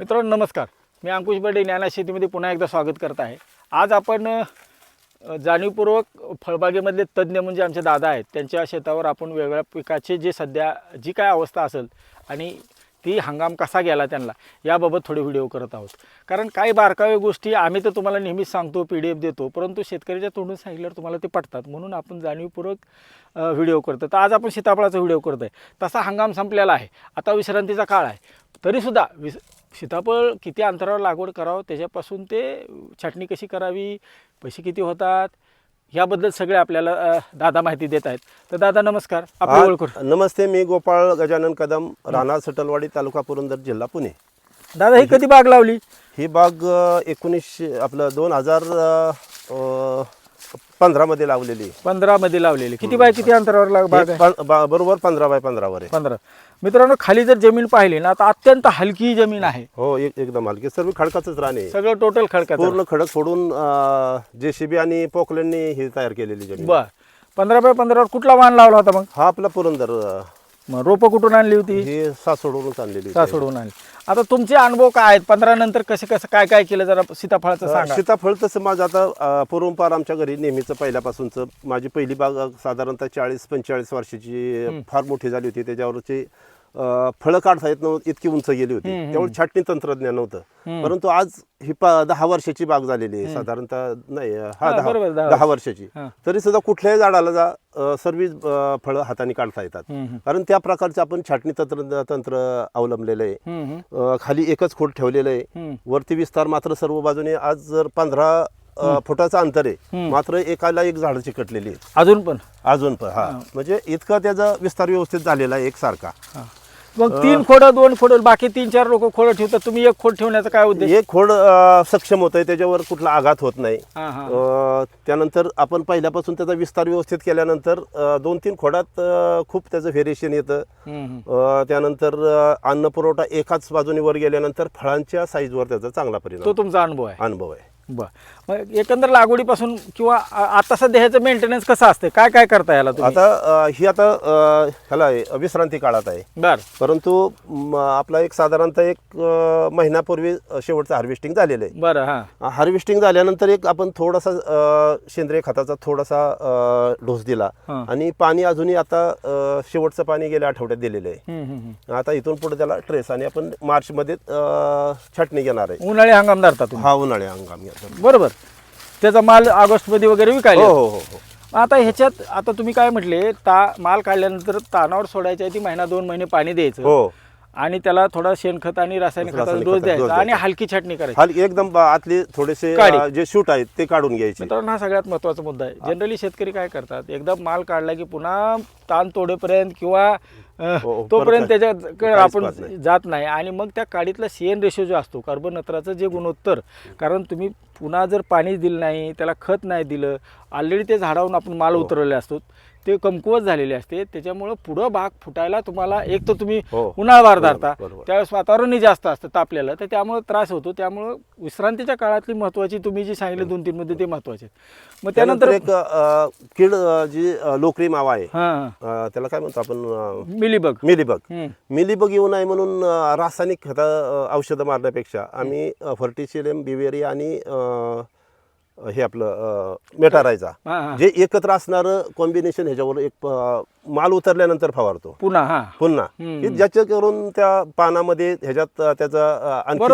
मित्रांनो नमस्कार. मी अंकुश बर्डे ज्ञाना शेतीमध्ये पुन्हा एकदा स्वागत करत आहे. आज आपण जाणीवपूर्वक फळबागेमधले तज्ज्ञ म्हणजे आमचे दादा आहेत. त्यांच्या शेतावर आपण वेगवेगळ्या पिकाचे जे सध्या जी काय अवस्था असेल आणि ती हंगाम कसा गेला त्यांना याबाबत थोडे व्हिडिओ करत आहोत. कारण काही बारकावे गोष्टी आम्ही तर तुम्हाला नेहमीच सांगतो पी डी एफ देतो परंतु शेतकऱ्याच्या तोंडून सांगितल्यावर तुम्हाला ते पटतात. म्हणून आपण जाणीवपूर्वक व्हिडिओ करतो. तर आज आपण सीताफळाचा व्हिडिओ करतो आहे तसा हंगाम संपलेला आहे. आता विश्रांतीचा काळ आहे. तरीसुद्धा विस सीताफळ किती अंतरावर लागवड करावं त्याच्यापासून ते छाटणी कशी करावी पैसे किती होतात याबद्दल सगळे आपल्याला अ, दादा माहिती देत आहेत. तर दादा नमस्कार. आपली आज- ओळख करू. नमस्ते मी गोपाळ गजानन कदम राहणार सटलवाडी तालुका पुरंदर जिल्हा पुणे. दादा ही कधी बाग लावली? ही बाग अ, एकोणीसशे आपलं दोन हजार पंधरामध्ये लावलेली. आहे. पंधरा मध्ये लावलेली. किती बाय किती अंतरावर लाग बाग आहे? पं- बा- बरोबर पंधरा बाय पंधरावर आहे. पंधरा. मित्रांनो खाली जर जमीन पाहिली ना तर अत्यंत हलकी जमीन आहे. हो एक एकदम हलकी. सर्व खडकाचंच राणे आहे. सगळं टोटल खडकाचं पूर्ण खडक फोडून जेसीबी आणि पोकलेंनी ही तयार केलेली जमीन बर. पंधरा बाय पंधरावर कुठला वाहन लावला होता मग? हा आपला पुरंदर अ, मग रोपं कुठून आणली होती? ही सासोडूनच आणलेली ता सोडून आणली. आता तुमचे अनुभव काय आहेत? पंधरा नंतर कसे कसं काय काय केलं? जरा सीताफळाचं सांगा. सीताफळ तसं माझं आता पूर्वपार आमच्या घरी नेहमीच पहिल्यापासूनच माझी पहिली बाग साधारणतः चाळीस पंचेचाळीस वर्षाची फार मोठी झाली होती. त्याच्यावरची फळं काढता येत नव्हती इतकी उंच गेली होती. त्यामुळे छाटणी तंत्रज्ञान नव्हतं. परंतु आज ही दहा वर्षाची बाग झालेली आहे. साधारणतः नाही हा दहा दहा वर्षाची. तरी सुद्धा कुठल्याही झाडाला जा सर्व फळं हाताने काढता येतात. कारण त्या प्रकारचं आपण छाटणी तंत्र तंत्र अवलंबलेलं आहे. खाली एकच खोड ठेवलेलं आहे. वरती विस्तार मात्र सर्व बाजूने आज जर पंधरा फुटाचं अंतर आहे मात्र एकाला एक झाड चिकटलेली आहेत. अजून पण? अजून पण हा. म्हणजे इतका त्याचा विस्तार व्यवस्थित झालेला आहे एकसारखा. मग तीन खोड दोन खोड बाकी तीन चार लोक खोड ठेवतात. तुम्ही एक खोड ठेवण्याचा काय उद्देश? एक खोड अ, सक्षम होत आहे त्याच्यावर कुठला आघात होत नाही. हा, हा. अ, त्यानंतर आपण पहिल्यापासून त्याचा विस्तार व्यवस्थित केल्यानंतर अ, दोन तीन खोडात अ, खूप त्याचं व्हेरिएशन येतं. हम्म, हम्म. अ, त्यानंतर अ, अन्न पुरवठा एकाच बाजूने वर गेल्यानंतर फळांच्या साईजवर त्याचा चांगला तो परिणाम तुमचा अनुभव आहे. अनुभव आहे. बर. मग एकंदर लागवडीपासून किंवा आ- आता सध्या ह्याचं मेंटेनन्स कसं असते काय काय करता याला तुम्ही? आता अ, ही आता अ, ह्याला आहे, विश्रांती काळात आहे. बर. परंतु म, आपला एक साधारणतः एक अ, महिन्यापूर्वी अ, शेवटचं हार्वेस्टिंग झालेलं आहे. बरं हा. हार्वेस्टिंग झाल्यानंतर एक आपण थोडासा अ, सेंद्रिय खताचा थोडासा अ, डोस दिला. हा. आणि पाणी अजूनही आता अ, शेवटचं पाणी गेल्या आठवड्यात दिलेलं आहे. हम्म, हम्म, हम्म. आता इथून पुढे त्याला ट्रेस आणि आपण मार्चमध्ये अ, छाटणी घेणार आहे. उन्हाळी हंगाम धरता तुम्ही? हा उन्हाळी हंगाम घेणार. बरोबर. त्याचा माल ऑगस्टमध्ये वगैरे विकायला हो. हो हो हो. आता ह्याच्यात आता तुम्ही काय म्हटले ता माल काढल्यानंतर तानावर सोडायच्या आधी महिना दोन महिने पाणी द्यायचं. हो. आणि त्याला थोडा शेणखत आणि रासायनिक खताचा रासायनिक डोस खताचा द्यायचा आणि द्यायचा. हलकी छाटणी करायची. हाल एकदम बा- आतले थोडेसे काढी. अ, जे शूट आहेत ते काढून घ्यायचे. मित्रांनो हा सगळ्यात महत्त्वाचा मुद्दा आहे. जनरली शेतकरी काय करतात एकदा माल काढला की पुन्हा ताण तोडेपर्यंत किंवा तोपर्यंत परत त्याच्याकडे काहीच आपण. जात नाही आणि मग त्या काडीतला सीएन रेशो जो असतो कार्बन नत्राचं जे गुणोत्तर कारण तुम्ही पुन्हा जर पाणी दिलं नाही त्याला खत नाही दिलं ऑलरेडी ते झाडावरून आपण माल हो. उतरवले असतो ते कमकुवत झालेले असते. त्याच्यामुळं पुढं भाग फुटायला तुम्हाला एक तर तुम्ही हो. उन्हाळवार धरता. त्यावेळेस वातावरणही जास्त असतं तापलेलं. तर त्यामुळे त्रास होतो. त्यामुळं विश्रांतीच्या काळातली महत्त्वाची तुम्ही जी सांगितली दोन तीन मुद्दे ते महत्त्वाचे आहेत. मग त्यानंतर एक कीड जी लोकरी मावा आहे. हां त्याला काय म्हणतो आपण मिलीबग. मिलीबग. मिलीबग येऊ नये म्हणून रासायनिक खता औषधं मारण्यापेक्षा आम्ही फर्टिशिलियम बिवेरिया आणि हे आपलं मेटारायचा जे एकत्र असणारं कॉम्बिनेशन ह्याच्यावर एक माल उतरल्यानंतर फवारतो. पुन्हा हां. पुन्हा. ज्याच्या करून त्या पानामध्ये ह्याच्यात त्याचा आणखी.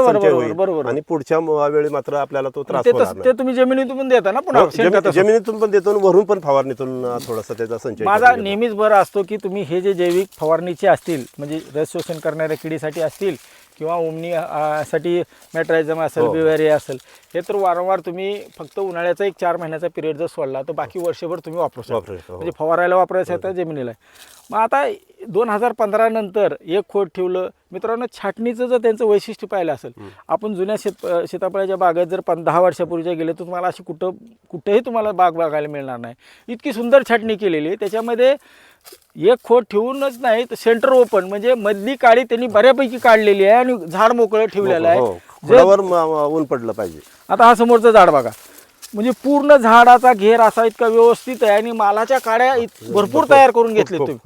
आणि पुढच्या वेळी मात्र आपल्याला तो त्रास ते तुम्ही जमिनीतून देता ना पुन्हा हो. जमिनीतून पण देतो वरून पण फवारणीतून थोडासा त्याचा संचय माझा. नेहमीच बरं असतो की तुम्ही हे जे जैविक फवारणीचे असतील म्हणजे रस शोषण करणाऱ्या किडीसाठी असतील किंवा ओमनी अ, साठी मेट्रायझम असेल हो. बिवेरिया असेल हे तर वारंवार तुम्ही फक्त उन्हाळ्याचा एक चार महिन्याचा पिरियड जर सोडला तर बाकी वर्षभर तुम्ही वापरू शकता. वापरू शकता, हो. म्हणजे फवारायला वापरायचं आहे तर जमिनीला मग आता दोन हजार पंधरा नंतर एक खोड ठेवलं मित्रांनो छाटणीचं जर त्यांचं वैशिष्ट्य पाहिलं असेल आपण जुन्या शेत अ, सीताफळाच्या बागेत जर पं दहा वर्षापूर्वीच्या गेले तर तुम्हाला अशी कुठं कुठेही तुम्हाला बाग बघायला मिळणार नाही. इतकी सुंदर छाटणी केलेली आहे. त्याच्यामध्ये एक खोड ठेवूनच नाही तर सेंटर ओपन. म्हणजे मधली काळी त्यांनी बऱ्यापैकी काढलेली आहे आणि झाड मोकळं ठेवलेलं हो, आहे जे- खोडावर ऊन पडलं पाहिजे. आता हा समोरचं झाड बघा. म्हणजे पूर्ण झाडाचा घेर असा इतका व्यवस्थित आहे आणि मालाच्या काड्या इत- भरपूर तयार करून घेतले तुम्ही.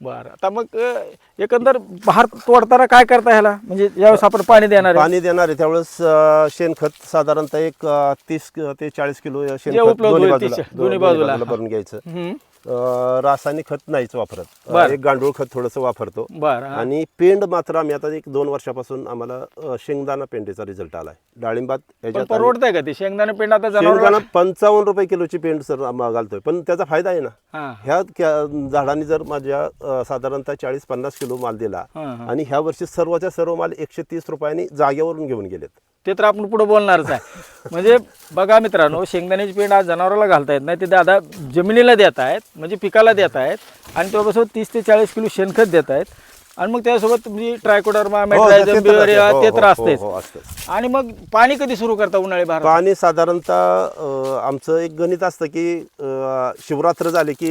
बरं. आता मग अ, एकंदर बहार तोडताना काय करता ह्याला? म्हणजे ज्यावेळेस आपण पाणी देणार आहे. पाणी देणार आहे. त्यावेळेस अं, शेणखत साधारणतः एक अं, तीस ते चाळीस किलो शेणखत उपलब्ध दोन्ही बाजूला दोन्ही बाजूला. भरून घ्यायचं. हम्म. रासायनिक खत नाहीच वापरत. एक गांडूळ खत थोडंसं वापरतो. आणि पेंड मात्र आम्ही आता एक दोन वर्षापासून आम्हाला शेंगदाणा पेंडीचा रिझल्ट आलाय. डाळिंबात परवडतंय का ते? शेंगदाणे पेंड आता शेंगदाणा पंचावन्न रुपये किलोची पेंड सर घालतोय. पण त्याचा फायदा आहे ना. ह्या झाडांनी जर माझ्या साधारणतः चाळीस पन्नास किलो माल दिला. आणि ह्या वर्षी सर्वच्या सर्व माल एकशे तीस रुपयांनी जागेवरून घेऊन गेलेत. ते तर आपण पुढे बोलणारच आहे. म्हणजे बघा मित्रांनो शेंगदाण्याची पेंड आज जनावराला घालता येत नाही ते दादा जमिनीला देत आहेत म्हणजे पिकाला देत आहेत आणि त्यापासून तीस ते चाळीस किलो शेणखत देत आहेत. आणि मग त्यासोबत तुम्ही ट्रायकोडर्मा हो, ते मेट्रायझम हो, ते तर हो, असतेच. आणि मग पाणी कधी सुरू करता उन्हाळी भारत पाणी साधारणतः अं, आमचं एक गणित असतं की अं, शिवरात्र झाली की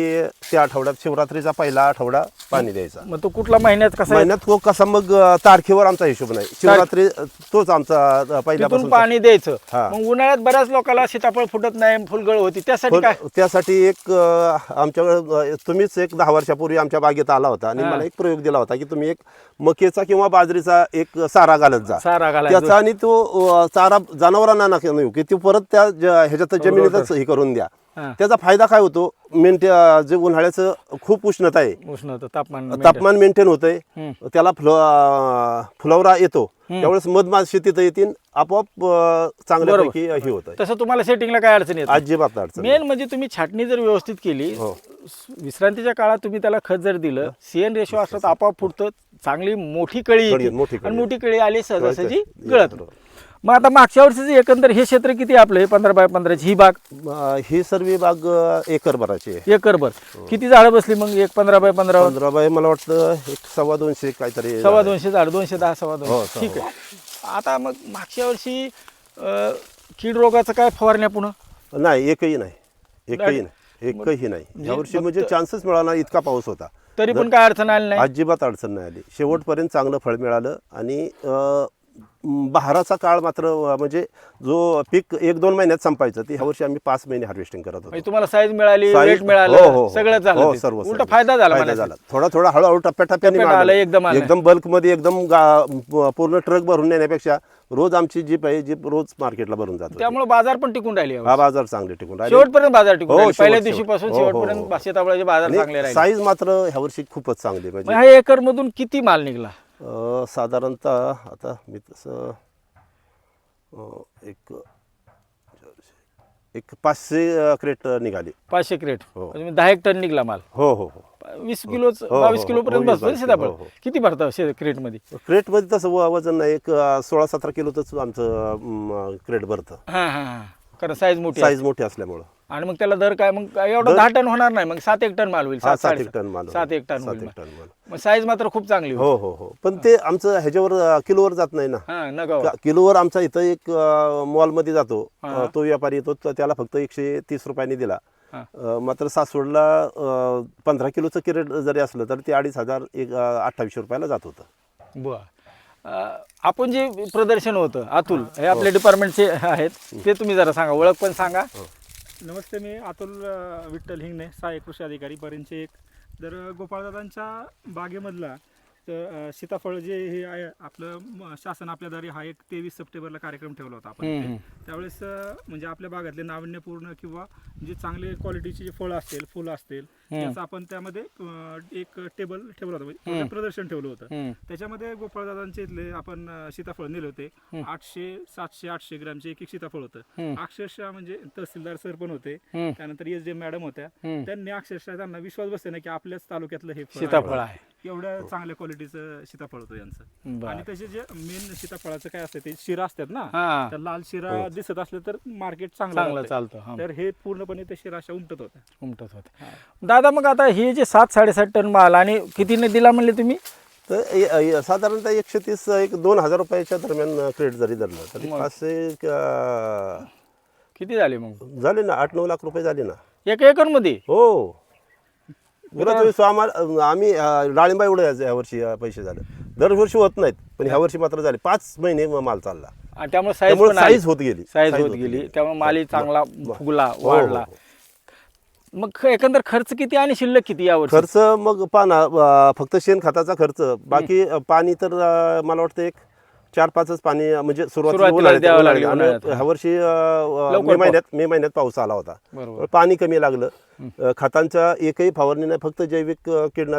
त्या आठवड्यात शिवरात्रीचा पहिला आठवडा पाणी द्यायचा. मग तो कुठला महिन्यात कसा आहे? महिन्यात तो कसा मग अं, तारखेवर आमचा हिशोब नाही. शिवरात्री अं, तोच आमचा अं, तिथून पहिल्यापासून पाणी द्यायचं. हा. मग उन्हाळ्यात बऱ्याच लोकांना सीताफळ फुटत नाही फुलगळ होती. त्यासाठी पण काय? त्यासाठी एक अं, आमच्याकडे अं, तुम्हीच एक दहा वर्षापूर्वी आमच्या बागेत आला होता आणि मला एक प्रयोग दिला होता की तुम्ही एक मकेचा किंवा बाजरीचा एक सारा घालत जा. सारा घालायचा. त्याचा आणि तो चारा जनावरांना नका नेऊ की तो परत त्या ज- ह्याच्यात जमिनीतच हे करून द्या. त्याचा फायदा काय होतो? मेंटे जे उन्हाळ्याचं खूप उष्णता आहे. उष्णता तापमान तापमान मेंटेन होतंय. त्याला फुल फुलवरा येतो. त्यावेळेस मधमाशी तिथं येतील आपोआप अं, चांगल्यापैकी हे होतं तसं तुम्हाला सेटिंगला काय अडचण येत. अजिबात अडचण. मेन म्हणजे तुम्ही छाटणी जर व्यवस्थित केली हो. विश्रांतीच्या काळात तुम्ही त्याला खत जर दिलं सीएन रेशो असलं तर आपोआप फुटतं चांगली मोठी कळी मोठी आणि मोठी कळी आली सहजासहजी कळते. गळत. मग आता मागच्या वर्षीचं एकंदर हे क्षेत्र किती आपलं? हे पंधरा बाय पंधराची ही बाग? अं, ही सर्व बाग अं, एकर भराची आहे. एकरभर किती झाडं बसली मग? एक पंधरा बाय पंधरा? पंधरा बाय मला वाटतं एक सव्वा दोनशे काहीतरी सव्वा. दोनशे झाड दोनशे दहा सव्वा हो, दोनशे. सव्वा. ठीक आहे. आता मग मागच्या वर्षी अं, कीड रोगाचं काय फवारण्या पुन्हा नाही एकही नाही. एकही नाही. एकही नाही. म्हणजे यावर्षी म्हणजे चान्सच मिळाला इतका पाऊस होता. तरी पण काय अडचण आली नाही? अजिबात अडचण नाही आली. शेवटपर्यंत चांगलं फळ मिळालं आणि अं, बहाराचा काळ मात्र म्हणजे जो पीक एक दोन महिन्यात संपायचं ते ह्या वर्षी आम्ही पाच महिने हार्वेस्टिंग करत होतो म्हणजे तुम्हाला साईज मिळाली रेट हो, हो, मिळालं हो. सगळं झालं हो, ते. सर्व उलट सर्व. फायदा झाला फायदा म्हणायचं. झाला थोडा थोडा हळूहळू टप्प्याटप्प्याने टप्प्यात. आलं, एकदम आलं. एकदम बल्कमध्ये एकदम गा- पूर्ण ट्रक भरून नेण्यापेक्षा रोज आमची जीप आहे जीप रोज मार्केटला भरून जातो त्यामुळे बाजार पण टिकून राहिले यावेळी. हा बाजार चांगले टिकून राहिले शेवटपर्यंत बाजार टिकून हो, राहिले. पहिल्या शेवट- दिवशीपासून शेवट. हो, हो, शेवटपर्यंत हो. बाजार चांगले राहिले साईज मात्र ह्या वर्षी खूपच चांगली मग ह्या एकर मधून किती माल निघला साधारणतः आता मी तसं एक एक पाचशे क्रेट निघाली. पाचशे क्रेट. हो. म्हणजे दहा एक टन निघला माल. हो हो हो. वीस किलो हो, बावीस हो, किलो पर्यंत हो, बसतो ना वीस, सीताफळ. हो, हो. किती भरतं शे क्रेटमध्ये क्रेटमध्ये तसं व- वजन नाही. एक अं, सोळा सतरा किलोच आमचं अं, क्रेट भरतं. हा हा हा. कारण साईज मोठी आहे. साईज मोठी असल्यामुळं. आणि मग त्याला दर काय मग एवढं दहा टन होणार नाही मग सात एक टन माल होईल हा सात सात एक टन माल सात एक टन सात होईल एक. टन माल. मग साईज मात्र खूप चांगली होईल हो हो हो. पण ते आमचं ह्याच्यावर अं, किलोवर जात नाही ना. हा नगाव का- किलोवर आमचा इथं एक मॉलमध्ये जातो. हा. अं, तो व्यापारी येतो तर त्याला फक्त एकशे तीस रुपयांनी दिला. हा. अं, मात्र सासवडला अं, पंधरा किलोचं किरेट जरी असलं तर ते अडीच हजार एक अं, अठ्ठावीसशे रुपयाला जात होतं. बर. अं, आपण जे प्रदर्शन होतं अतुल हे आपल्या डिपार्टमेंटचे आहेत ते तुम्ही जरा सांगा ओळख पण सांगा. नमस्ते मी अतुल विठ्ठल हिंगणे सहाय्यक कृषी अधिकारी बरेंचे एक. तर गोपाळदादांच्या बागेमधला तर सीताफळ जे हे आहे आपलं शासन आपल्याद्वारे हा एक तेवीस सप्टेंबरला कार्यक्रम ठेवला होता आपण इथे. त्यावेळेस म्हणजे आपल्या बागातले नाविन्यपूर्ण किंवा जे चांगले क्वालिटीचे जे फळं असतील फुलं असतील त्याचं आपण त्यामध्ये अ, एक टेबल ठेवलं होतं म्हणजे थोडं प्रदर्शन ठेवलं होतं हम्म. त्याच्यामध्ये गोपाळदादांचे इथले आपण अ, सीताफळ नेले होते आठशे सातशे आठशे ग्रामचे एक एक सीताफळ होतं. अक्षरशः म्हणजे तहसीलदार सर पण होते. त्यानंतर एस जे मॅडम होत्या. त्यांनी अक्षरशः त्यांना विश्वास बसते ना की आपल्याच तालुक्यातलं हे फळ सीताफळ आहे. एवढ्या चांगल्या क्वालिटीचं सीताफळ होतं यांचं. आणि तसे जे मेन सीताफळाचं काय असतं ते शिरा असतात ना हा. तर लाल शिरा दिसत असलं तर मार्केट चांगलं. चालतं हा. तर हे पूर्णपणे ते शिरा अशा उमटत होत्या. उमटत होते दादा मग आता हे जे सात साडेसात टन माल आणि कितीने दिला म्हणले तुम्ही? तर साधारणतः एकशे तीस एक दोन हजार रुपयाच्या दरम्यान क्रेट जरी धरलं तरी. पाचशे किती झाले मग? झाले ना आठ नऊ लाख रुपये झाले ना. एक एकरमध्ये हो. आम्हाला आम्ही डाळिंबा एवढं यावर्षी पैसे झाले. दरवर्षी होत नाहीत पण ह्या वर्षी मात्र झाले. पाच महिने माल चालला. आणि त्यामुळे साईज. साईज होत गेली. साईज होत गेली. त्यामुळे माली चांगला फुगला हो, हो, वाढला. हो. मग एकंदर खर्च किती आणि शिल्लक किती यावर खर्च मग पाना फक्त शेणखताचा खर्च. बाकी पाणी तर मला वाटतं एक चार पाचच पाणी म्हणजे सुरुवातीला सुरुवातीला उन्हाळ्यात- द्यावं लागलं, उन्हाळ्यात. उन्हाळ्यात. आणि ह्या वर्षी लवकर मे महिन्यात मे महिन्यात पाऊस आला होता. बरोबर. पाणी कमी लागलं. अं, खतांचा एकही फवारणी नाही फक्त जैविक अं, कीडना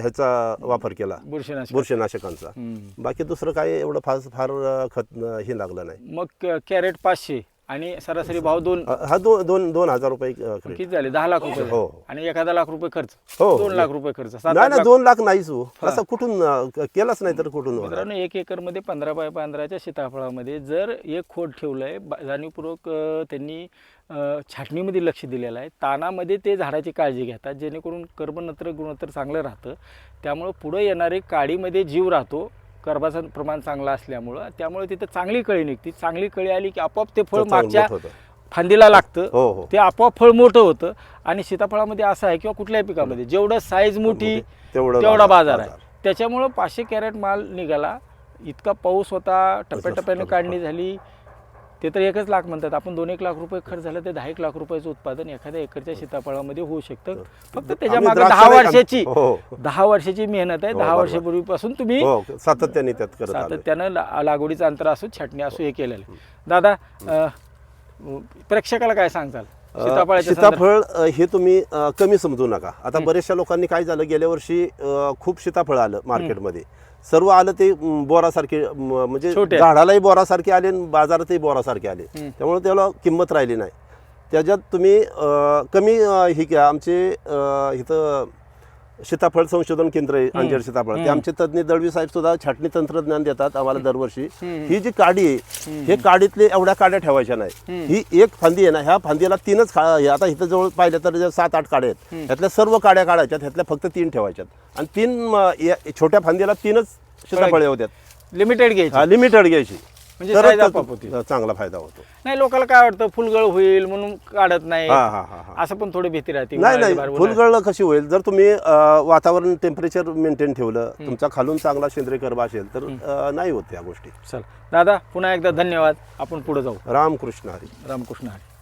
ह्याचा वापर केला. बुरशीनाशक. बुरशीनाशकांचा. हम्म. बाकी दुसरं काय एवढं फार फार अं, खत अं, हे लागलं नाही. मग क- कॅरेट पाचशे. आणि सरासरी भाव दोन हा दोन दोन दोन हजार रुपये अं. किती झाले? दहा लाख रुपये हो. आणि एखादा लाख रुपये खर्च. हो. दोन लाख रुपये खर्च. सात नाही आठ ना लाख दोन लाख नाहीच हो. असं कुठून अं, केलाच नाही तर कुठून होणार? मित्रांनो एक एकरमध्ये पंधरा बाय पंधराच्या सीताफळामध्ये जर एक खोड ठेवलंय बा- जाणीवपूर्वक अं, त्यांनी अं, छाटणीमध्ये लक्ष दिलेलं आहे. तानामध्ये ते झाडाची काळजी घेतात जेणेकरून कर्बनत्र गुणोत्तर चांगलं राहतं. त्यामुळं पुढं येणारे काडीमध्ये जीव राहतो. कर्बाचं प्रमाण चांगलं असल्यामुळं त्यामुळे तिथं चांगली कळी निघते. चांगली कळी आली की आपोआप ते फळ मागच्या. फांदीला लागतं. हो हो. ते आपोआप फळ मोठं होतं आणि सीताफळामध्ये असं आहे किंवा कुठल्याही पिकामध्ये जेवढं साईज मोठी तेवढं तेवढा बाजार- बाजार आहे. त्याच्यामुळं पाचशे कॅरेट माल निघाला. इतका पाऊस होता टप्प्याटप्प्याने. काढणी झाली. ते तर एकच लाख म्हणतात. आपण दोन एक लाख रुपये खर्च झाला ते दहा एक लाख रुपयाचं उत्पादन एखाद्या एकरच्या सीताफळामध्ये होऊ शकतं. फक्त त्याच्यामागे दहा वर्षाची हो दहा वर्षाची मेहनत आहे. हो, दहा. वर्षापूर्वीपासून तुम्ही हो सातत्याने त्यात. सातत्यानं लागवडीचं अंतर असो छाटणी असो हे केलेलं आहे. दादा प्रेक्षकाला काय सांगताल? सीताफळ हे तुम्ही कमी समजू नका. आता बऱ्याचशा लोकांनी काय झालं गेल्या वर्षी खूप सीताफळ आलं मार्केटमध्ये. सर्व आलं ते बोरासारखे म्हणजे. झाडालाही बोरासारखे आले आणि बाजारातही बोरासारखे आले. त्यामुळे त्याला किंमत राहिली नाही. त्याच्यात तुम्ही कमी ही घ्या. आमचे इथं सीताफळ संशोधन केंद्र आहे अंजर सीताफळ. ते आमचे तज्ज्ञ दळवी साहेब सुद्धा छाटणी तंत्रज्ञान देतात आम्हाला दरवर्षी. ही जी काडी आहे हे काडीतले एवढ्या काड्या ठेवायच्या नाही. ही एक फांदी आहे ना ह्या फांदीला तीनच आता इथं जवळ पाहिलं तर सात आठ काड्या आहेत त्यातल्या सर्व काड्या काढायच्यात ह्यातल्या फक्त तीन ठेवायच्यात. आणि तीन छोट्या फांदीला तीनच सीताफळे होत्यात. लिमिटेड घ्यायची. लिमिटेड घ्यायची. म्हणजे तरच size त्यात आपोआप होती. चांगला फायदा होतो. नाही लोकांना काय वाटतं फुलगळ होईल म्हणून काढत नाही. हा हा हा हा. असं पण थोडी भीती राहते. नाही उन्हाळ्याची नाही. फुलगळ कशी होईल? जर तुम्ही अ, वातावरण टेम्परेचर मेंटेन ठेवलं तुमचा खालून चांगला सेंद्रिय कर्ब असेल तर अ, नाही होत या गोष्टी. चल. दादा पुन्हा एकदा धन्यवाद. आपण पुढे जाऊ. रामकृष्ण हरी. रामकृष्ण हरी.